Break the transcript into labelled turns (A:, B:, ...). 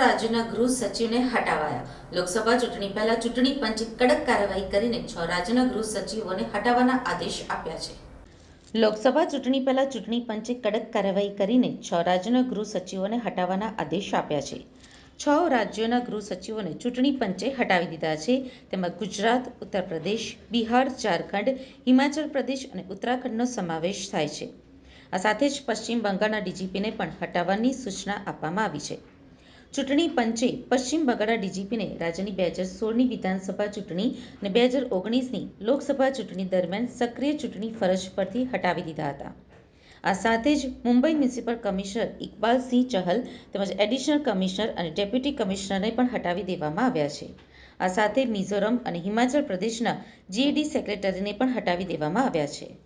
A: રાજ્યના ગૃહ સચિવને હટાવાયા. લોકસભા ચૂંટણી પહેલા ચૂંટણી પંચે કડક કાર્યવાહી કરીને છ રાજ્યના ગૃહ સચિવોને હટાવવાના આદેશ આપ્યા છે. લોકસભા ચૂંટણી પહેલા ચૂંટણી પંચે કડક કાર્યવાહી કરીને છ રાજ્યના ગૃહ સચિવોને હટાવવાના આદેશ આપ્યા છે. છ રાજ્યોના ગૃહ સચિવોને ચૂંટણી પંચે હટાવી દીધા છે. તેમાં ગુજરાત ઉત્તર પ્રદેશ બિહાર, ઝારખંડ, હિમાચલ પ્રદેશ અને ઉત્તરાખંડનો સમાવેશ થાય છે. આ સાથે જ પશ્ચિમ બંગાળના ડીજીપીને પણ હટાવવાની સૂચના આપવામાં આવી છે. ચૂંટણી પંચે પશ્ચિમ બંગાળના ડીજીપીને રાજ્યની બે હજાર સોળની વિધાનસભા ચૂંટણી અને બે હજાર ઓગણીસની લોકસભા ચૂંટણી દરમિયાન સક્રિય ચૂંટણી ફરજ પરથી હટાવી દીધા હતા. આ સાથે જ મુંબઈ મ્યુનિસિપલ કમિશનર ઇકબાલસિંહ ચહલ તેમજ એડિશનલ કમિશનર અને ડેપ્યુટી કમિશનરને પણ હટાવી દેવામાં આવ્યા છે. આ સાથે મિઝોરમ અને હિમાચલ પ્રદેશના જીએડી સેક્રેટરીને પણ હટાવી દેવામાં આવ્યા છે.